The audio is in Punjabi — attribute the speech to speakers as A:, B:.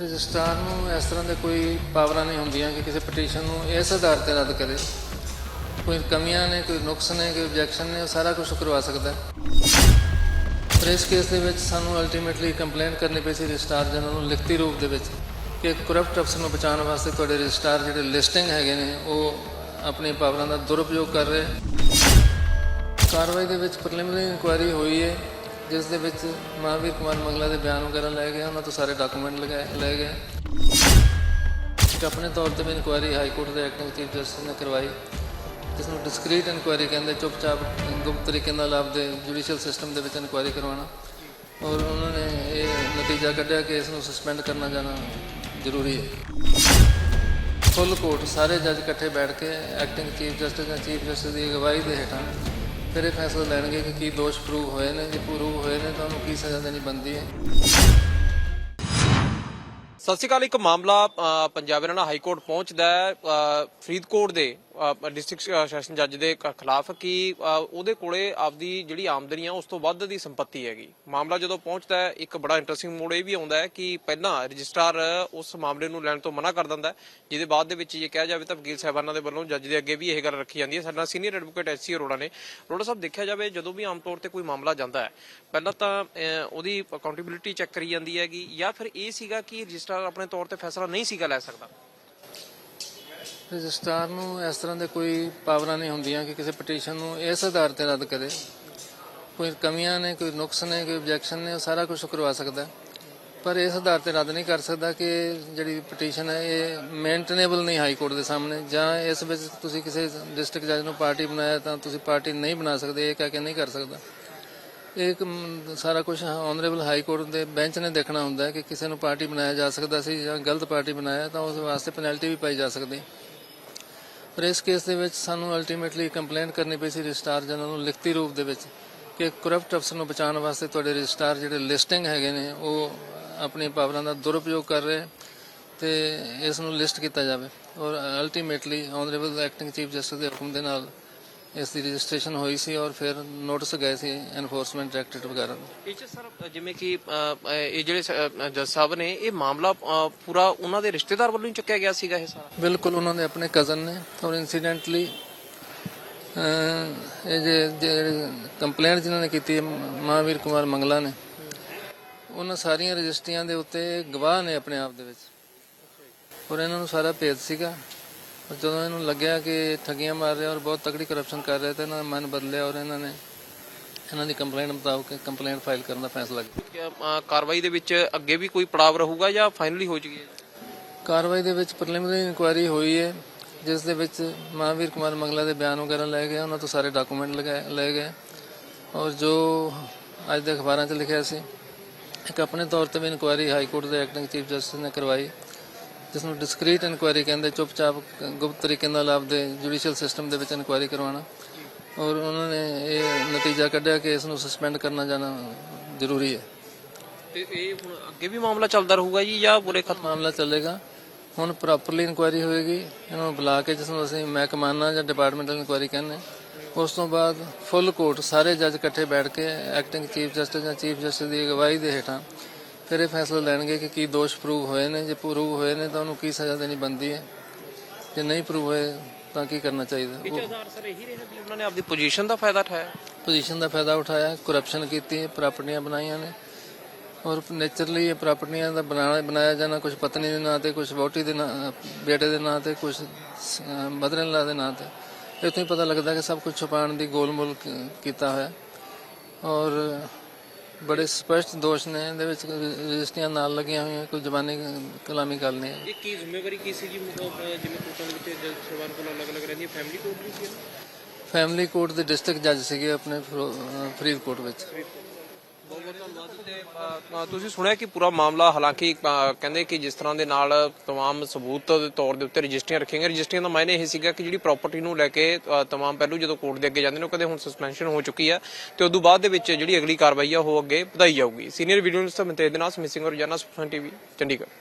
A: ਰਜਿਸਟਰਾਰ ਨੂੰ ਇਸ ਤਰ੍ਹਾਂ ਦੇ ਕੋਈ ਪਾਵਰਾਂ ਨਹੀਂ ਹੁੰਦੀਆਂ ਕਿ ਕਿਸੇ ਪਟੀਸ਼ਨ ਨੂੰ ਇਸ ਆਧਾਰ ਤੇ ਰੱਦ ਕਰੇ। ਕੋਈ ਕਮੀਆਂ ਨੇ, ਕੋਈ ਨੁਕਸ ਨੇ, ਕੋਈ ਆਬਜੈਕਸ਼ਨ ਨੇ, ਉਹ ਸਾਰਾ ਕੁਝ ਕਰਵਾ ਸਕਦਾ ਪਰ ਇਸ ਕੇਸ ਦੇ ਵਿੱਚ ਸਾਨੂੰ ਅਲਟੀਮੇਟਲੀ ਕੰਪਲੇਂਟ ਕਰਨੀ ਪਈ ਸੀ ਰਜਿਸਟਰਾਰ ਜਨਰਲ ਨੂੰ ਲਿਖਤੀ ਰੂਪ ਦੇ ਵਿੱਚ ਕਿ ਕਰਪਟ ਅਫਸਰ ਨੂੰ ਬਚਾਉਣ ਵਾਸਤੇ ਤੁਹਾਡੇ ਰਜਿਸਟਰਾਰ ਜਿਹੜੇ ਲਿਸਟਿੰਗ ਹੈਗੇ ਨੇ, ਉਹ ਆਪਣੀ ਪਾਵਰਾਂ ਦਾ ਦੁਰਉਪਯੋਗ ਕਰ ਰਹੇ। ਕਾਰਵਾਈ ਦੇ ਵਿੱਚ ਪ੍ਰੀਲਿਮਿਨਰੀ ਇਨਕੁਆਇਰੀ ਹੋਈ ਹੈ। ਜਿਸ ਦੇ ਵਿੱਚ ਮਹਾਵੀਰ ਕੁਮਾਰ ਮੰਗਲਾ ਦੇ ਬਿਆਨ ਵਗੈਰਾ ਲੈ ਗਏ ਉਹਨਾਂ ਤੋਂ ਸਾਰੇ ਡਾਕੂਮੈਂਟ ਲਗਾਏ ਲਏ ਗਏ। ਇੱਕ ਆਪਣੇ ਤੌਰ ਤੇ ਵੀ ਇਨਕੁਆਇਰੀ ਹਾਈ ਕੋਰਟ ਦੇ ਐਕਟਿੰਗ ਚੀਫ ਜਸਟਿਸ ਨੇ ਕਰਵਾਈ, ਜਿਸ ਨੂੰ ਡਿਸਕ੍ਰੀਟ ਇਨਕੁਆਇਰੀ ਕਹਿੰਦੇ, ਚੁੱਪਚਾਪ ਗੁਪਤ ਤਰੀਕੇ ਨਾਲ ਆਪਦੇ ਜੁਡੀਸ਼ੀਅਲ ਸਿਸਟਮ ਦੇ ਵਿੱਚ ਇਨਕੁਆਇਰੀ ਕਰਵਾਉਣਾ। ਔਰ ਉਹਨਾਂ ਨੇ ਇਹ ਨਤੀਜਾ ਕੱਢਿਆ ਕਿ ਇਸ ਨੂੰ ਸਸਪੈਂਡ ਕਰਨਾ ਜਾਣਾ ਜ਼ਰੂਰੀ ਹੈ। ਫੁੱਲ ਕੋਰਟ ਸਾਰੇ ਜੱਜ ਇਕੱਠੇ ਬੈਠ ਕੇ ਐਕਟਿੰਗ ਚੀਫ ਜਸਟਿਸ ਜਾਂ ਚੀਫ ਜਸਟਿਸ ਦੀ ਅਗਵਾਈ ਦੇ ਹੇਠਾਂ ਫਿਰ ਇਹ ਫੈਸਲਾ ਲੈਣਗੇ ਕਿ ਕੀ ਦੋਸ਼ ਪ੍ਰੂਵ ਹੋਏ ਨੇ, ਜੇ ਪ੍ਰੂਵ ਹੋਏ ਨੇ ਤਾਂ ਉਹਨੂੰ ਕੀ ਸਜ਼ਾ ਦੇਣੀ ਬਣਦੀ ਹੈ?
B: ਸਤਿ ਸ਼੍ਰੀ ਅਕਾਲ, ਇੱਕ ਮਾਮਲਾ ਪੰਜਾਬ ਹਰਿਆਣਾ ਹਾਈ ਕੋਰਟ ਪਹੁੰਚਦਾ ਹੈ ਫਰੀਦਕੋਟ ਦੇ। ਡਿਸਟ੍ਰਿਕਟ ਸੈਸ਼ਨ ਜੱਜ ਦੇ ਖਿਲਾਫ ਕਿ ਉਹਦੇ ਕੋਲੇ ਆਪਦੀ ਜਿਹੜੀ ਆਮਦਨੀ ਆ, ਉਸ ਤੋਂ ਵੱਧ ਦੀ ਸੰਪਤੀ ਹੈਗੀ। ਮਾਮਲਾ ਜਦੋਂ ਪਹੁੰਚਦਾ ਹੈ, ਇੱਕ ਬੜਾ ਇੰਟਰਸਟਿੰਗ ਮੋੜ ਇਹ ਵੀ ਆਉਂਦਾ ਹੈ ਕਿ ਪਹਿਲਾਂ ਰਜਿਸਟਰਾਰ ਉਸ ਮਾਮਲੇ ਨੂੰ ਲੈਣ ਤੋਂ ਮਨਾ ਕਰ ਦਿੰਦਾ ਹੈ, ਜਿਹਦੇ ਬਾਅਦ ਦੇ ਵਿੱਚ ਜੇ ਕਿਹਾ ਜਾਵੇ ਤਾਂ ਵਕੀਲ ਸਾਹਿਬਾਨਾਂ ਦੇ ਵੱਲੋਂ ਜੱਜ ਦੇ ਅੱਗੇ ਵੀ ਇਹ ਗੱਲ ਰੱਖੀ ਜਾਂਦੀ ਹੈ। ਸਾਡਾ ਸੀਨੀਅਰ ਐਡਵੋਕੇਟ ਐਸਸੀ ਅਰੋੜਾ ਨੇ। ਅਰੋੜਾ ਸਾਹਿਬ, ਦੇਖਿਆ ਜਾਵੇ, ਜਦੋਂ ਵੀ ਆਮ ਤੌਰ ਤੇ ਕੋਈ ਮਾਮਲਾ ਜਾਂਦਾ ਹੈ, ਪਹਿਲਾਂ ਤਾਂ ਉਹਦੀ ਅਕਾਊਂਟੇਬਿਲਿਟੀ ਚੈੱਕ ਕਰੀ ਜਾਂਦੀ ਹੈਗੀ, ਜਾਂ ਫਿਰ ਇਹ ਸੀਗਾ ਕਿ ਰਜਿਸਟਰ ਆਪਣੇ ਤੌਰ ਤੇ ਫੈਸਲਾ ਨਹੀਂ ਸੀਗਾ ਲੈ ਸਕਦਾ।
A: ਰਜਿਸਟਰਾਰ ਨੂੰ ਇਸ ਤਰ੍ਹਾਂ ਦੇ ਕੋਈ ਪਾਵਰਾਂ ਨਹੀਂ ਹੁੰਦੀਆਂ ਕਿ ਕਿਸੇ ਪਟੀਸ਼ਨ ਨੂੰ ਇਸ ਆਧਾਰ ਤੇ ਰੱਦ ਕਰੇ। ਕੋਈ ਕਮੀਆਂ ਨੇ, ਕੋਈ ਨੁਕਸ ਨੇ, ਕੋਈ ਆਬਜੈਕਸ਼ਨ ਨੇ, ਉਹ ਸਾਰਾ ਕੁਝ ਕਰਵਾ ਸਕਦਾ। ਪਰ ਇਸ ਆਧਾਰ ਤੇ ਰੱਦ ਨਹੀਂ ਕਰ ਸਕਦਾ ਕਿ ਜਿਹੜੀ ਪਟੀਸ਼ਨ ਹੈ, ਇਹ ਮੇਨਟੇਨੇਬਲ ਨਹੀਂ ਹਾਈ ਕੋਰਟ ਦੇ ਸਾਹਮਣੇ। ਜਾਂ ਇਸ ਵਿੱਚ ਤੁਸੀਂ ਕਿਸੇ ਡਿਸਟ੍ਰਿਕਟ ਜੱਜ ਨੂੰ ਪਾਰਟੀ ਬਣਾਇਆ ਤਾਂ ਤੁਸੀਂ ਪਾਰਟੀ ਨਹੀਂ ਬਣਾ ਸਕਦੇ, ਇਹ ਕਹਿ ਕੇ ਨਹੀਂ ਕਰ ਸਕਦਾ। ਇਹ ਇੱਕ ਸਾਰਾ ਕੁਝ ਆਨਰੇਬਲ ਹਾਈ ਕੋਰਟ ਦੇ ਬੈਂਚ ਨੇ ਦੇਖਣਾ ਹੁੰਦਾ ਕਿ ਕਿਸੇ ਨੂੰ ਪਾਰਟੀ ਬਣਾਇਆ ਜਾ ਸਕਦਾ ਸੀ ਜਾਂ ਗਲਤ ਪਾਰਟੀ ਬਣਾਇਆ ਤਾਂ ਉਸ ਵਾਸਤੇ ਪੈਨਲਟੀ ਵੀ ਪਾਈ ਜਾ ਸਕਦੀ। ਪਰ ਇਸ ਕੇਸ ਦੇ ਵਿੱਚ ਸਾਨੂੰ ਅਲਟੀਮੇਟਲੀ ਕੰਪਲੇਂਟ ਕਰਨੀ ਪਈ ਸੀ ਰਜਿਸਟਰਾਰ ਜਨਰਲ ਨੂੰ ਲਿਖਤੀ ਰੂਪ ਦੇ ਵਿੱਚ ਕਿ ਕਰਪਟ ਅਫਸਰ ਨੂੰ ਬਚਾਉਣ ਵਾਸਤੇ ਤੁਹਾਡੇ ਰਜਿਸਟਰਾਰ ਜਿਹੜੇ ਲਿਸਟਿੰਗ ਹੈਗੇ ਨੇ, ਉਹ ਆਪਣੀ ਪਾਵਰਾਂ ਦਾ ਦੁਰਉਪਯੋਗ ਕਰ ਰਹੇ ਤੇ ਇਸ ਨੂੰ ਲਿਸਟ ਕੀਤਾ ਜਾਵੇ। ਔਰ ultimately honourable acting chief justice ਦੇ ਹੁਕਮ ਦੇ ਨਾਲ ਇਸ ਦੀ ਰਜਿਸਟ੍ਰੇਸ਼ਨ ਹੋਈ ਸੀ ਔਰ ਫਿਰ ਨੋਟਿਸ ਗਏ ਸੀ ਐਨਫੋਰਸਮੈਂਟ ਡਾਇਰੈਕਟਰੇਟ ਵਗੈਰਾ ਨੂੰ।
B: ਇਹ ਚ ਸਰ ਜਿਵੇਂ ਕਿ ਅ, ਇਹ ਜਿਹੜੇ ਸ- ਅ, ਜੱਜ ਸਾਹਿਬ ਨੇ ਇਹ ਮਾਮਲਾ ਅ, ਪੂਰਾ ਉਹਨਾਂ ਦੇ ਰਿਸ਼ਤੇਦਾਰ ਵੱਲੋਂ ਹੀ ਚੁੱਕਿਆ ਗਿਆ ਸੀਗਾ ਇਹ ਸਾਰਾ?
A: ਬਿਲਕੁਲ ਉਹਨਾਂ ਦੇ ਆਪਣੇ ਕਜ਼ਨ ਨੇ ਔਰ ਇਨਸੀਡੈਂਟਲੀ ਇਹ ਜੇ ਜਿਹੜੇ ਕੰਪਲੇਂਟ ਜਿਨ੍ਹਾਂ ਨੇ ਕੀਤੀ ਹੈ ਮਹਾਵੀਰ ਕੁਮਾਰ ਮੰਗਲਾ ਨੇ ਉਹਨਾਂ ਸਾਰੀਆਂ ਰਜਿਸਟਰੀਆਂ ਦੇ ਉੱਤੇ ਗਵਾਹ ਨੇ ਆਪਣੇ ਆਪ ਦੇ ਵਿੱਚ। ਔਰ ਇਹਨਾਂ ਨੂੰ ਸਾਰਾ ਭੇਦ ਸੀਗਾ। ਜਦੋਂ ਇਹਨੂੰ ਲੱਗਿਆ ਕਿ ਠੱਗੀਆਂ ਮਾਰ ਰਿਹਾ ਔਰ ਬਹੁਤ ਤਕੜੀ ਕਰਪਸ਼ਨ ਕਰ ਰਿਹਾ ਤਾਂ ਇਹਨਾਂ ਦਾ ਮਨ ਬਦਲਿਆ ਔਰ ਇਹਨਾਂ ਨੇ ਇਹਨਾਂ ਦੀ ਕੰਪਲੇਂਟ ਮੁਤਾਬਕ ਕੰਪਲੇਂਟ ਫਾਈਲ ਕਰਨ ਦਾ ਫੈਸਲਾ ਕੀਤਾ।
B: ਕਿ, ਕਾਰਵਾਈ ਦੇ ਵਿੱਚ ਅੱਗੇ ਵੀ ਕੋਈ ਪੜਾਵ ਰਹੂਗਾ ਜਾਂ ਫਾਈਨਲੀ ਹੋ ਚੁੱਕੀ ਹੈ?
A: ਕਾਰਵਾਈ ਦੇ ਵਿੱਚ ਪ੍ਰੀਲਿਮਿਨਰੀ ਇਨਕੁਆਇਰੀ ਹੋਈ ਹੈ ਜਿਸ ਦੇ ਵਿੱਚ ਮਹਾਵੀਰ ਕੁਮਾਰ ਮੰਗਲਾ ਦੇ ਬਿਆਨ ਵਗੈਰਾ ਲਏ ਗਏ ਉਹਨਾਂ ਤੋਂ ਸਾਰੇ ਡਾਕੂਮੈਂਟ ਲਏ ਗਏ। ਔਰ ਜੋ ਅੱਜ ਦੇ ਅਖਬਾਰਾਂ 'ਚ ਲਿਖਿਆ ਸੀ ਇੱਕ ਆਪਣੇ ਤੌਰ ਤੇ ਵੀ ਇਨਕੁਆਇਰੀ ਹਾਈ ਕੋਰਟ ਦੇ ਐਕਟਿੰਗ ਚੀਫ ਜਸਟਿਸ ਨੇ ਕਰਵਾਈ। ਜਿਸ ਨੂੰ ਡਿਸਕ੍ਰੀਟ ਇਨਕੁਆਇਰੀ ਕਹਿੰਦੇ ਚੁੱਪਚਾਪ ਗੁਪਤ ਤਰੀਕੇ ਨਾਲ ਆਪਦੇ ਜੁਡੀਸ਼ੀਅਲ ਸਿਸਟਮ ਦੇ ਵਿੱਚ ਇਨਕੁਆਇਰੀ ਕਰਵਾਉਣਾ। ਔਰ ਉਹਨਾਂ ਨੇ ਇਹ ਨਤੀਜਾ ਕੱਢਿਆ ਕਿ ਇਸ ਨੂੰ ਸਸਪੈਂਡ ਕਰਨਾ ਜਾਣਾ ਜ਼ਰੂਰੀ ਹੈ।
B: ਤੇ ਇਹ ਹੁਣ ਅੱਗੇ ਵੀ ਮਾਮਲਾ ਚੱਲਦਾ ਰਹੂਗਾ ਜੀ ਜਾਂ ਪੂਰੇ ਖਤਮ
A: ਮਾਮਲਾ ਚੱਲੇਗਾ। ਹੁਣ ਪ੍ਰੋਪਰਲੀ ਇਨਕੁਆਇਰੀ ਹੋਏਗੀ। ਇਹਨਾਂ ਨੂੰ ਬੁਲਾ ਕੇ ਜਿਸ ਨੂੰ ਅਸੀਂ ਮਹਿਕਮਾਨਾ ਜਾਂ ਡਿਪਾਰਟਮੈਂਟਲ ਇਨਕੁਆਇਰੀ ਕਹਿੰਦੇ ਉਸ ਤੋਂ ਬਾਅਦ ਫੁੱਲ ਕੋਰਟ ਸਾਰੇ ਜੱਜ ਇਕੱਠੇ ਬੈਠ ਕੇ ਐਕਟਿੰਗ ਚੀਫ ਜਸਟਿਸ ਜਾਂ ਚੀਫ ਜਸਟਿਸ ਦੀ ਅਗਵਾਈ ਦੇ ਹੇਠਾਂ ਫਿਰ ਇਹ ਫੈਸਲਾ ਲੈਣਗੇ ਕਿ ਕੀ ਦੋਸ਼ ਪ੍ਰੂਵ ਹੋਏ ਨੇ? ਜੇ ਪ੍ਰੂਵ ਹੋਏ ਨੇ ਤਾਂ ਉਹਨੂੰ ਕੀ ਸਜ਼ਾ ਦੇਣੀ ਬਣਦੀ ਹੈ? ਜੇ ਨਹੀਂ ਪ੍ਰੂਵ ਹੋਏ ਤਾਂ ਕੀ ਕਰਨਾ ਚਾਹੀਦਾ?
B: ਆਧਾਰ ਸਰ ਇਹੀ ਰਿਹਾ ਵੀ ਉਹਨਾਂ ਨੇ ਆਪਦੀ ਪੋਜੀਸ਼ਨ ਦਾ ਫਾਇਦਾ ਉਠਾਇਆ।
A: ਪੋਜੀਸ਼ਨ ਦਾ ਫਾਇਦਾ ਉਠਾਇਆ ਕਰਪਸ਼ਨ ਕੀਤੀ ਹੈ ਪ੍ਰਾਪਰਟੀਆਂ ਬਣਾਈਆਂ ਨੇ। ਔਰ ਨੇਚਰਲੀ ਇਹ ਪ੍ਰਾਪਰਟੀਆਂ ਦਾ ਬਣਾਇਆ ਬਣਾਇਆ ਜਾਣਾ ਕੁਝ ਪਤਨੀ ਦੇ ਨਾਂ ਤੇ ਕੁਝ ਵੋਟੀ ਦੇ ਨਾਂ ਬੇਟੇ ਦੇ ਨਾਂ ਤੇ ਕੁਝ ਮਦਰ ਦੇ ਨਾਂ ਤੇ। ਇੱਥੋਂ ਹੀ ਪਤਾ ਲੱਗਦਾ ਕਿ ਸਭ ਕੁਝ ਛੁਪਾਉਣ ਦੀ ਗੋਲਮੋਲ ਕੀਤਾ ਹੋਇਆ। ਔਰ ਬੜੇ ਸਪਸ਼ਟ ਦੋਸ਼ ਨੇ ਇਹਦੇ ਵਿੱਚ ਰਜਿਸਟਰੀਆਂ ਨਾਲ ਲੱਗੀਆਂ ਹੋਈਆਂ ਕੋਈ ਜ਼ਬਾਨੀ ਕਲਾਮੀ ਗੱਲ ਨਹੀਂ ਹੈ।
B: ਇਹ ਕੀ ਜ਼ਿੰਮੇਵਾਰੀ ਕੀ ਸੀ ਜੀ ਜਿਵੇਂ ਕੋਰਟਾਂ ਦੇ ਵਿੱਚ ਜੱਜ ਸਰਵਾਨ ਕੋਲ ਅਲੱਗ-ਅਲੱਗ ਰਹਿੰਦੀ ਫੈਮਿਲੀ ਕੋਰਟ ਵੀ ਸੀ
A: ਫੈਮਿਲੀ ਕੋਰਟ ਦੇ ਡਿਸਟ੍ਰਿਕਟ ਜੱਜ ਸੀਗੇ ਆਪਣੇ ਫਿਰੋ- ਅਹ ਫਰੀਦਕੋਟ ਵਿੱਚ।
B: ਬਹੁਤ ਬਹੁਤ ਧੰਨਵਾਦ ਤੇ ਅ, ਅ, ਤੁਸੀਂ ਸੁਣਿਆ ਕਿ ਪੂਰਾ ਮਾਮਲਾ ਹਾਲਾਂਕਿ ਅ, ਕਹਿੰਦੇ ਕਿ ਜਿਸ ਤਰ੍ਹਾਂ ਦੇ ਨਾਲ तमाम ਸਬੂਤ ਦੇ ਤੌਰ ਦੇ ਉੱਤੇ ਰਜਿਸਟਰੀਆਂ ਰੱਖੀਆਂ ਗਈਆਂ ਰਜਿਸਟਰੀਆਂ ਦਾ ਮਾਇਨੇ ਇਹ ਸੀਗਾ ਕਿ ਜਿਹੜੀ ਪ੍ਰਾਪਰਟੀ ਨੂੰ ਲੈ ਕੇ ਅ, तमाम ਪਹਿਲੂ ਜਦੋਂ ਕੋਰਟ ਦੇ ਅੱਗੇ ਜਾਂਦੇ ਨੇ ਉਹ ਕਦੇ ਹੁਣ ਸਸਪੈਂਸ਼ਨ ਹੋ ਚੁੱਕੀ ਹੈ ਤੇ ਉਦੋਂ ਬਾਅਦ ਦੇ ਵਿੱਚ ਜਿਹੜੀ ਅਗਲੀ ਕਾਰਵਾਈ ਆ ਉਹ ਅੱਗੇ ਵਧਾਈ ਜਾਊਗੀ ਸੀਨੀਅਰ ਵੀਡੀਓ ਜਰਨਲਿਸਟ ਮਨਤੇਜ ਦੇ ਨਾਲ ਮਿਸਿੰਗ ਰੋਜ਼ਾਨਾ ਸੁਪਨ ਟੀਵੀ ਚੰਡੀਗੜ੍ਹ